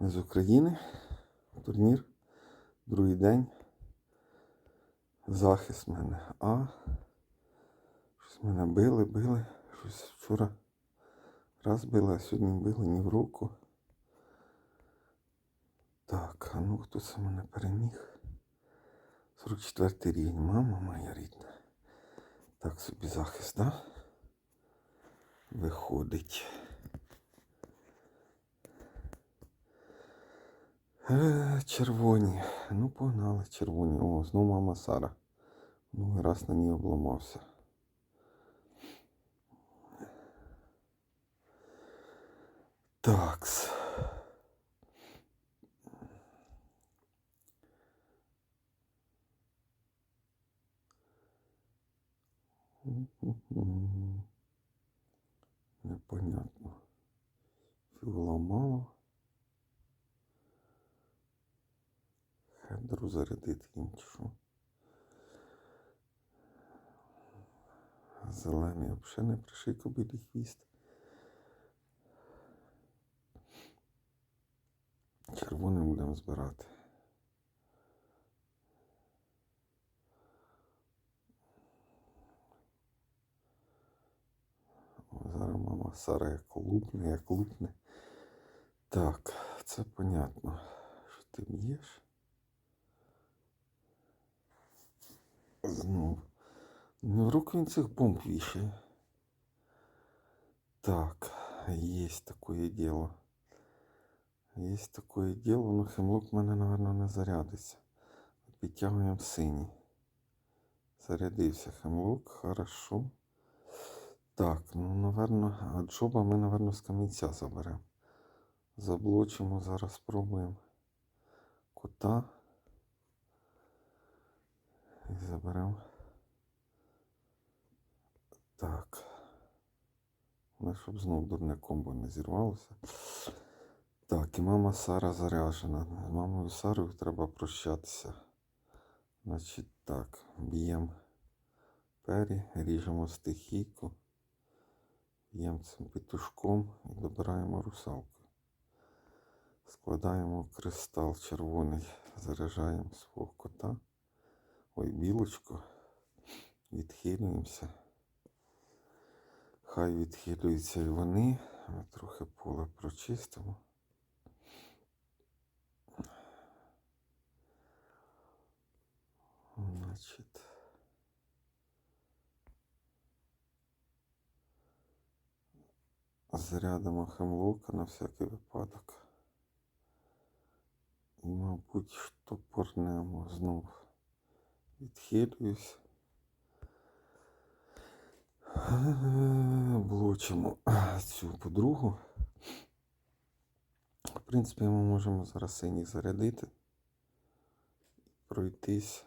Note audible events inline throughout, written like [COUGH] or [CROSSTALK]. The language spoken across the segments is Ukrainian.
З України. Турнір. Другий день. Захист мене А. Щось мене били, били. Щось вчора раз били, а сьогодні били ні в руку. Так, а ну хто це мене переміг? 44 рівень. Мама моя рідна. Так собі захист, да? Виходить. Червоні. Ну, погнали, червоні. О, знову мама Сара. Ну, раз на ній обламався. Такс. Непонятно. Фігула мало. Хедру зарядити чи. Зелений взагалі не приший кобилі хвіст. Червоний будемо збирати. Зараз мама Сара як як лупне. Так, це понятно. Що ти б'єш? Знов. Ну, в руку він цих бомб вішає. Так, есть такое дело. Есть такое дело, ну хемлок в мене, напевно, не зарядиться. Підтягуємо синій. Зарядився хемлок, хорошо. Так, ну, напевно, джоба ми, напевно, з камінця заберемо. Заблочимо, зараз спробуємо кота. Заберемо. Так. Ну, щоб знов дурне комбо не зірвалося. Так, і мама Сара заряжена. З мамою Сарою треба прощатися. Значить так, б'ємо пері, ріжемо стихійку, б'ємо цим петушком і добираємо русалку. Складаємо кристал червоний, заряджаємо свого кота. Ой, білочку. Відхилюємося. Хай відхилюються і вони. Ми трохи поле прочистимо. Значить. Зарядимо хемлока на всякий випадок. І, мабуть, штопорнемо знов. Відхилююсь. Блочимо цю подругу. В принципі, ми можемо зараз синій зарядити, пройтись.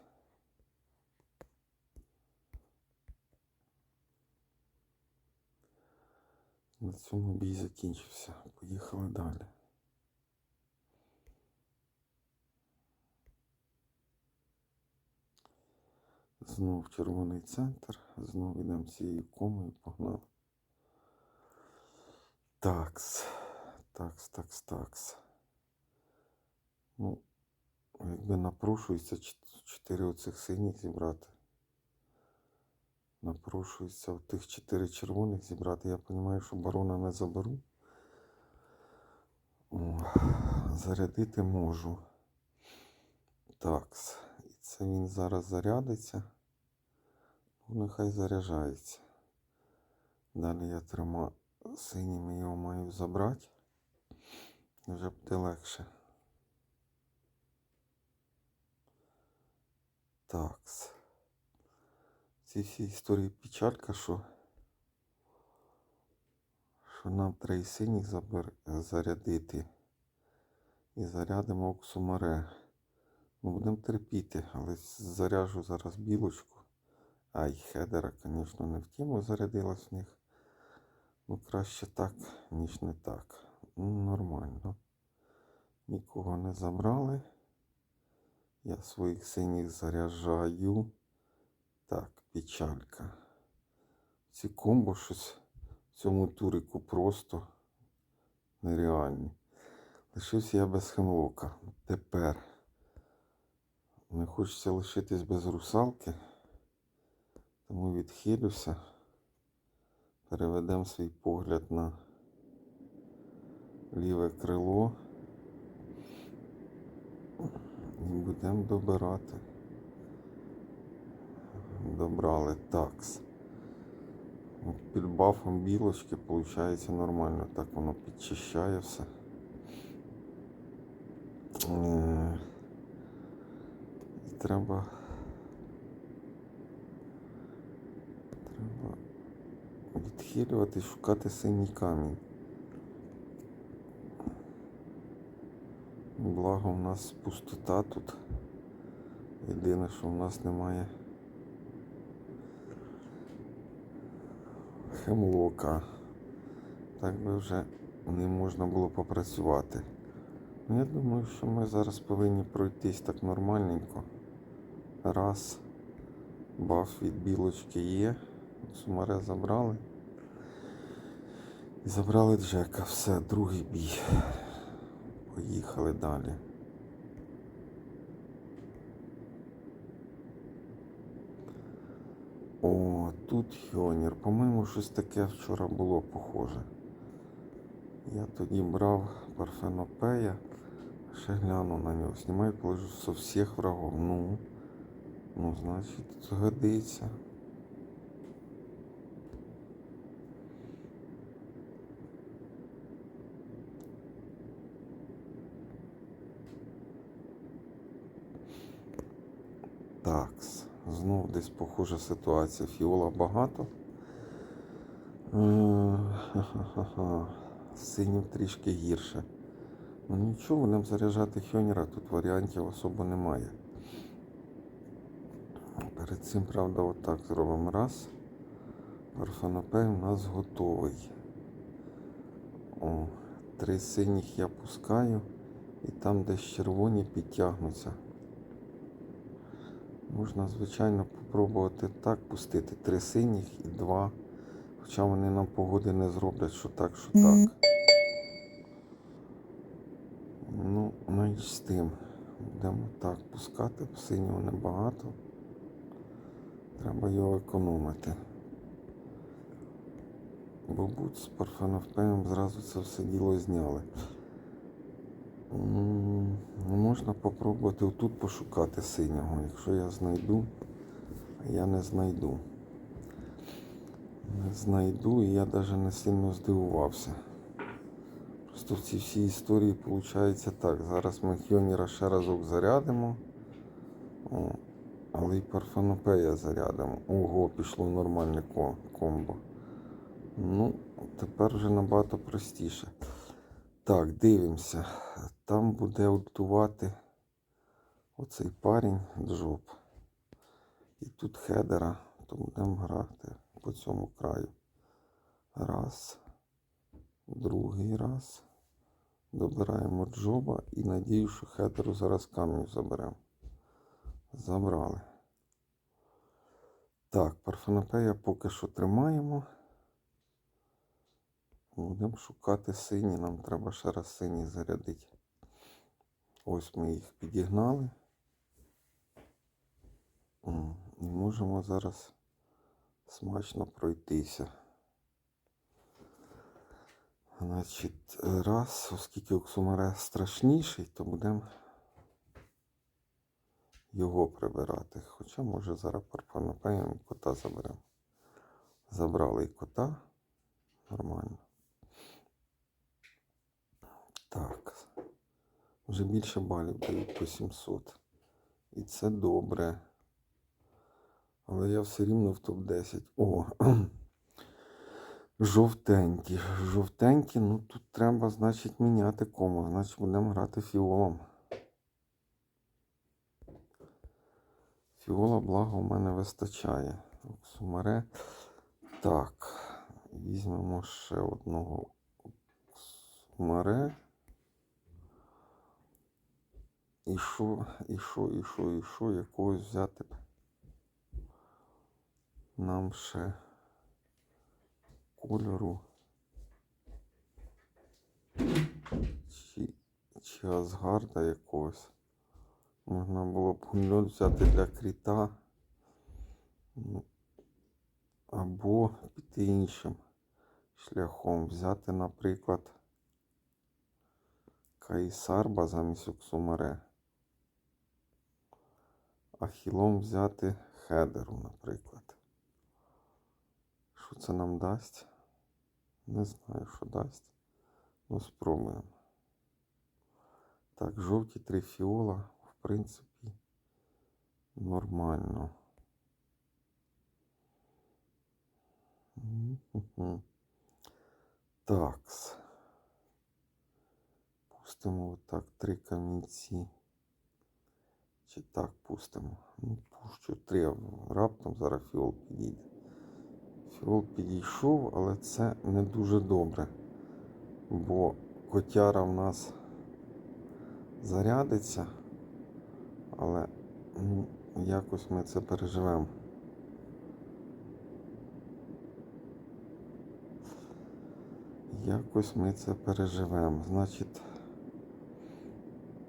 На цьому бій закінчився. Поїхали далі. Знов червоний центр. Знов йдемо цією комою, погнали. Такс. Такс, такс, такс. Ну, якби напрошується чот- чотири оцих синіх зібрати. Напрошується тих чотири червоних зібрати. Я розумію, що барона не заберу. О, зарядити можу. Такс. І це він зараз зарядиться. Ну, нехай заряджається. Далі я трьома синіми його маю забрати. Вже буде легше. Такс. В цій всій історії печалька, що, що нам і синіх забер... зарядити. І зарядимо Оксумаре. Ну, будемо терпіти, але заряжу зараз білочку. Ай, хедера, звісно, не в тему зарядилась в них. Ну, краще так, ніж не так. Ну, нормально. Нікого не забрали. Я своїх синіх заряджаю. Так, печалька. Ці комбо щось в цьому турику просто нереальні. Лишився я без хемлока. Тепер не хочеться лишитись без русалки, тому відхилюся. Переведемо свій погляд на ліве крило і будемо добирати. Добрали такс. Під бафом білочки виходить нормально, так воно підчищає все. Е, І треба. Треба відхилювати, шукати синій камінь. Благо у нас пустота тут. Єдине, що в нас немає хемлока. Так би вже не можна було попрацювати. Ну, я думаю, що ми зараз повинні пройтись так нормальненько. Раз. Баф від білочки є. Сумаре забрали. І забрали Джека. Все, другий бій. Поїхали далі. О, тут Хьонір. По-моєму, щось таке вчора було похоже. Я тоді брав парфенопея, ще гляну на нього. Знімаю, положу со всіх врагов. Ну, ну, значить, згодиться. Такс. Знов десь похожа ситуація. Фіола багато. Е. Синів трішки гірше. Ну нічого, будемо заряджати Хьонера, тут варіантів особо немає. Перед цим, правда, отак зробимо раз. Парфенопей у нас готовий. О, три синіх я пускаю, і там десь червоні підтягнуться. Можна, звичайно, попробувати так пустити. Три синіх і два. Хоча вони нам погоди не зроблять, що так, що так. Ну, навіть з тим. Будемо так пускати, синього небагато. Треба його економити. Бо будь з парфеновпеєм зразу це все діло зняли. Ну, Можна попробувати отут пошукати синього, якщо я знайду, я не знайду. Не знайду і я навіть не сильно здивувався. Просто в цій всій історії виходить так. Зараз ми Хьоніра ще разок зарядимо. О, але й парфенопея зарядимо. Ого, пішло нормальне комбо. Ну, тепер вже набагато простіше. Так, дивимося. Там буде ультувати оцей парень Джоб. І тут хедера, то будемо грати по цьому краю. Раз. Другий раз. Добираємо джоба і надію, що хедеру зараз камню заберемо. Забрали. Так, парфенопея поки що тримаємо. Будемо шукати сині, нам треба ще раз сині зарядити. Ось ми їх підігнали. І можемо зараз смачно пройтися. Значить, раз, оскільки Оксумаре страшніший, то будемо його прибирати. Хоча, може, зараз парфанопеєм і кота заберемо. Забрали і кота. Нормально. Так. Вже більше балів дають по 700. І це добре. Але я все рівно в топ-10. О! [CLEARS THROAT] Жовтенькі. Жовтенькі, ну тут треба, значить, міняти кому. Значить, будемо грати фіолом. Фіола, благо, у мене вистачає. Сумаре. Так. Візьмемо ще одного сумаре. І що, і що, і що, і що, якогось взяти б нам ще кольору. Чи чи Асгарда якогось. Можна було б гульот взяти для кріта. Ну, Або піти іншим шляхом. Взяти, наприклад, Каїсарба замість Оксумаре. А хілом взяти Хедеру, наприклад. Що це нам дасть? Не знаю, що дасть. Ну, спробуємо. Так, жовті три фіола, в принципі, нормально. Такс. Пустимо отак три камінці. Чи так пустимо? Ну, пущу три, раптом зараз фіол підійде. Фіол підійшов, але це не дуже добре. Бо котяра в нас зарядиться, але ну, якось ми це переживемо. Якось ми це переживемо. Значить,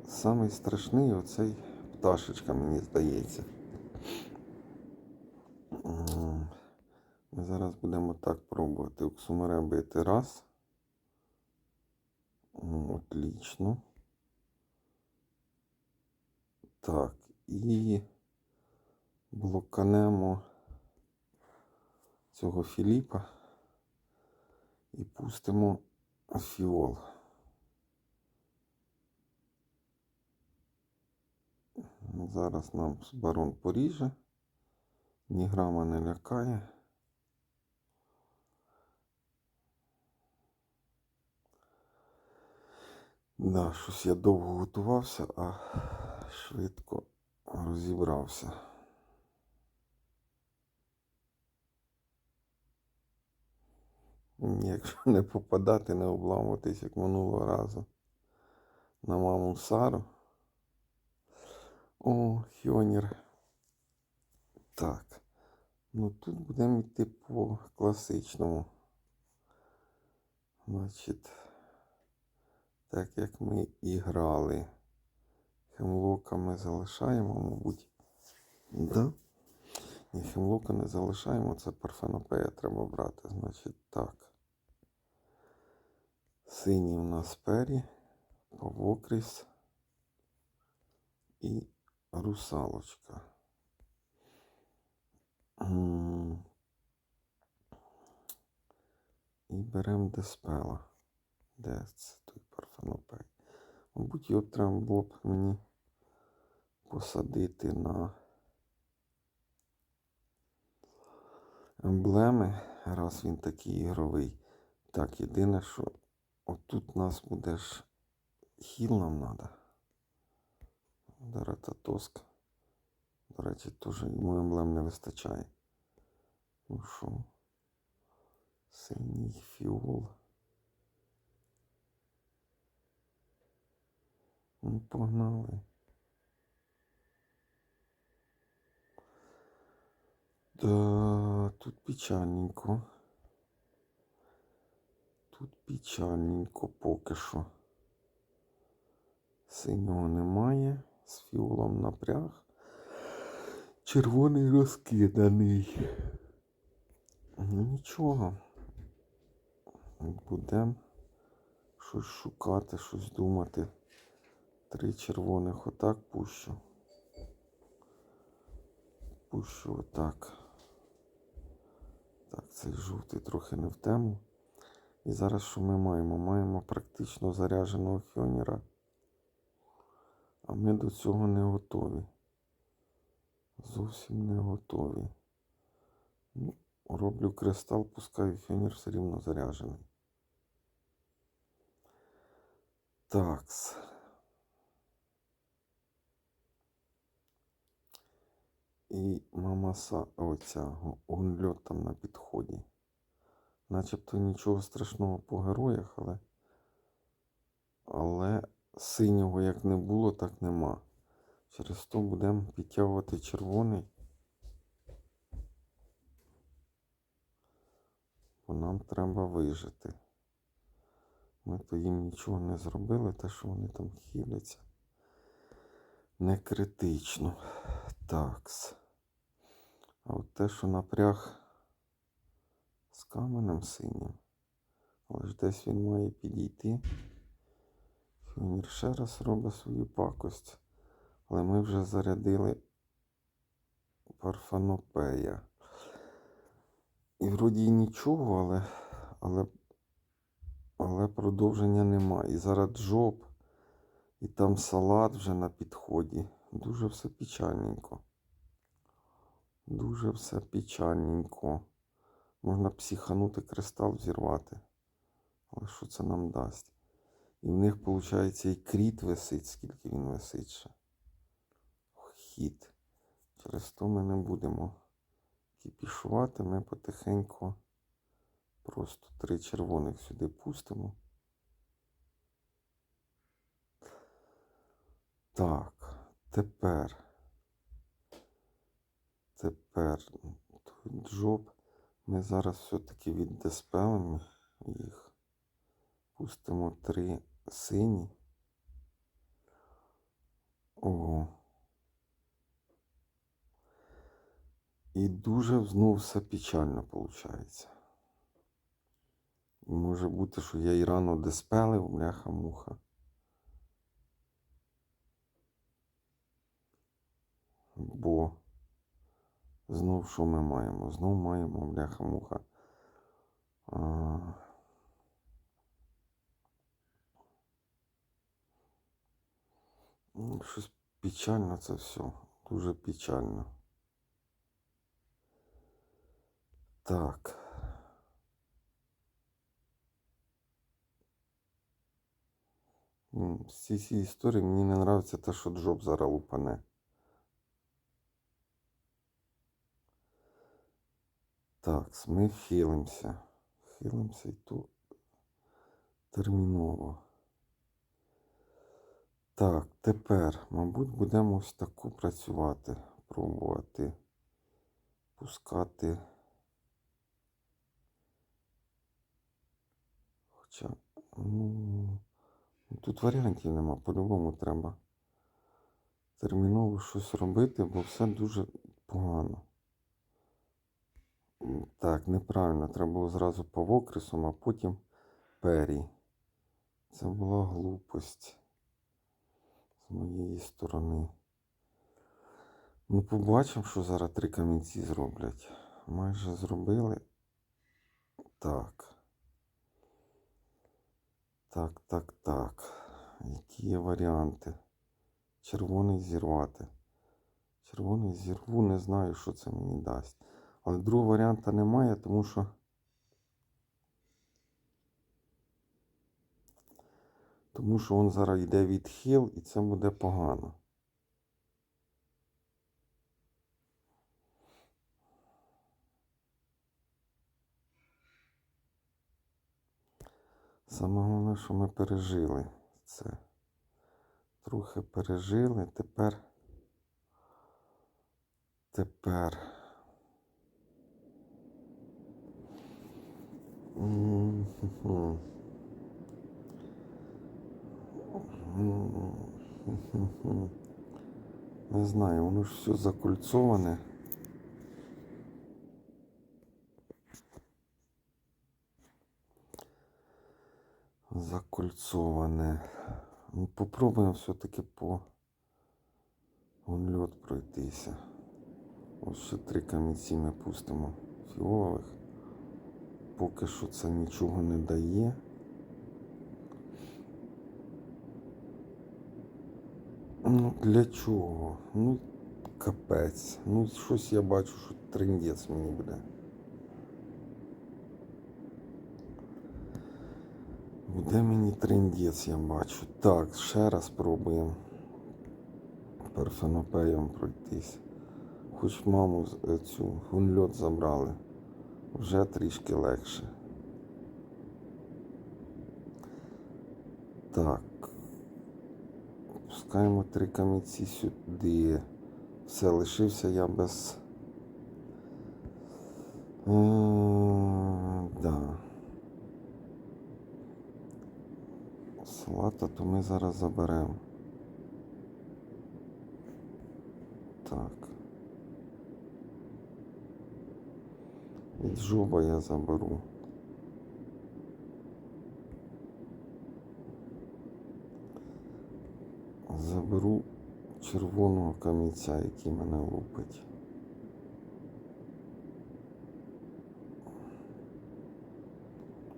самий оцей пташечка, мені здається. Ми зараз будемо так пробувати. Уксумаре бити раз. М, Отлично. Так, і блоканемо цього Філіпа і пустимо фіол. Зараз нам барон поріже, ні грама не лякає. Да, щось я довго готувався, а швидко розібрався. Якщо не попадати, не обламуватись, як минулого разу на маму Сару. О, Хьонір. Так. Ну тут будемо йти по класичному. Значить, так як ми і грали. Хемлока ми залишаємо, мабуть. Да? Ні, хемлока не залишаємо, це парфенопея треба брати. Значить так. Синій у нас пері, Павокріс і русалочка. І беремо диспела. Де це той парфенопей? Мабуть, його треба було б мені посадити на емблеми, раз він такий ігровий. Так, єдине, що отут нас буде хіл нам треба. Дарататоск. До речі, теж йому емблем не вистачає. Ну що? Синій фіол. Ну, погнали. Да, тут печальненько. Тут печальненько поки що. Синього немає. З фіолом напряг. Червоний розкиданий. Ну нічого. Будемо щось шукати, щось думати. Три червоних отак пущу. Пущу отак. Так, цей жовтий трохи не в тему. І зараз що ми маємо? Маємо практично зарядженого хьоніра. А ми до цього не готові. Зовсім не готові. Ну, роблю кристал, пускаю фінір все рівно заряджений. Такс. І мамаса, оця гунльот там на підході. Начебто нічого страшного по героях, але. Але синього як не було, так нема. Через то будемо підтягувати червоний. Бо нам треба вижити. Ми то їм нічого не зробили, те, що вони там хиляться. Не критично. Такс. А от те, що напряг з каменем синім. Але ж десь він має підійти. Фіонір ще раз робить свою пакость. Але ми вже зарядили парфанопея. І вроді нічого, але, але, але продовження немає. І зараз джоб, і там салат вже на підході. Дуже все печальненько. Дуже все печальненько. Можна психанути кристал взірвати. Але що це нам дасть? І в них, виходить, і кріт висить, скільки він висить ще. Хід. Через то ми не будемо кіпішувати, ми потихеньку просто три червоних сюди пустимо. Так, тепер. Тепер джоб. Ми зараз все-таки віддиспелимо їх. Пустимо три сині. Ого. І дуже знов все печально виходить. Може бути, що я і рано диспелив, бляха-муха. Бо знов що ми маємо? Знов маємо бляха-муха. А... Ну, Щось печально це все. Дуже печально. Так. З цієї історії мені не подобається те, що Джоб зараз лупане. Так, ми хилимося. Хилимося і то терміново. Так, тепер, мабуть, будемо ось таку працювати, пробувати пускати. Хоча, ну, тут варіантів нема, по-любому треба терміново щось робити, бо все дуже погано. Так, неправильно, треба було зразу по Вокресом, а потім Пері. Це була глупость з моєї сторони. Ну, побачимо, що зараз три камінці зроблять. Майже зробили. Так. Так, так, так. Які є варіанти? Червоний зірвати. Червоний зірву, не знаю, що це мені дасть. Але другого варіанта немає, тому що. Тому що він зараз йде відхил і це буде погано. Саме головне, що ми пережили це. Трохи пережили, тепер. Тепер. М-м-м. Не знаю, воно ж все закольцоване. Закольцоване. Ну, попробуємо все-таки по вон льот пройтися. Ось ще три камінці ми пустимо фіолових. Поки що це нічого не дає. Ну, для чого? Ну, капець. Ну, щось я бачу, що трендець мені буде. Буде мені трендець, я бачу. Так, ще раз пробуємо парфенопеєм пройтись. Хоч маму е, цю гунльот забрали. Вже трішки легше. Так. Пускаємо три камінці сюди. Все, лишився я без. Е, да. салата, то ми зараз заберемо. Так. Від жоба я. Заберу червоного камінця, який мене лупить.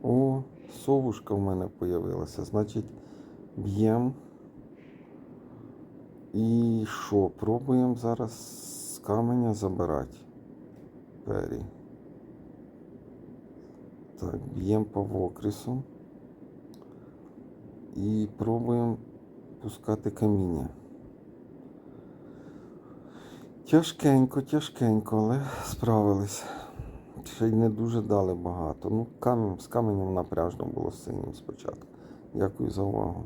О, совушка в мене появилася. Значить, б'ємо. І що? Пробуємо зараз з каменя забирати. Пері. Так, б'ємо по вокрісу. І пробуємо пускати каміння. Тяжкенько, тяжкенько, але справились. Ще й не дуже дали багато. Ну, камінь, з каменем напряжно було синім спочатку. Дякую за увагу.